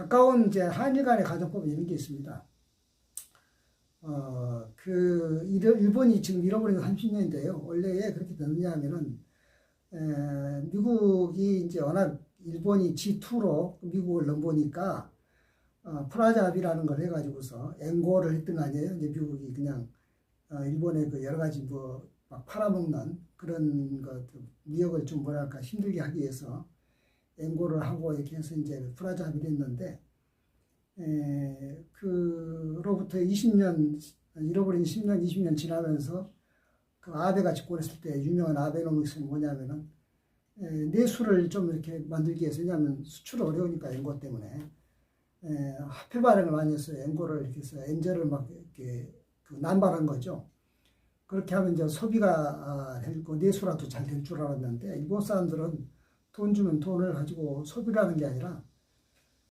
가까운 이제 한일 간의 가정법은 이런 게 있습니다. 어, 그, 일- 일본이 지금 잃어버린 지 30년인데요. 원래 왜 그렇게 됐느냐 하면은, 에, 미국이 이제 워낙 일본이 G2로 미국을 넘보니까, 어, 프라자합이라는 걸 해가지고서 앵고를 했던 거 아니에요. 이제 미국이 그냥, 어, 일본의 그 여러 가지 뭐, 막 팔아먹는 그런 것, 무역을 좀 뭐랄까 힘들게 하기 위해서 앵고를 하고 이렇게 해서 이제 프라자합이 됐는데, 에, 그로부터 20년, 잃어버린 10년, 20년 지나면서 그 아베가 집권했을 때 유명한 아베노믹스는 뭐냐면은 에, 내수를 좀 이렇게 만들기 위해서 왜냐하면 수출 어려우니까 앵고 때문에 에, 화폐 발행을 많이 했어요. 앵고를 이렇게 해서 엔젤을 막 이렇게 그 남발한 거죠. 그렇게 하면 이제 소비가 아, 되고 내수라도 잘 될 줄 알았는데 일본 사람들은 돈 주면 돈을 가지고 소비라는 게 아니라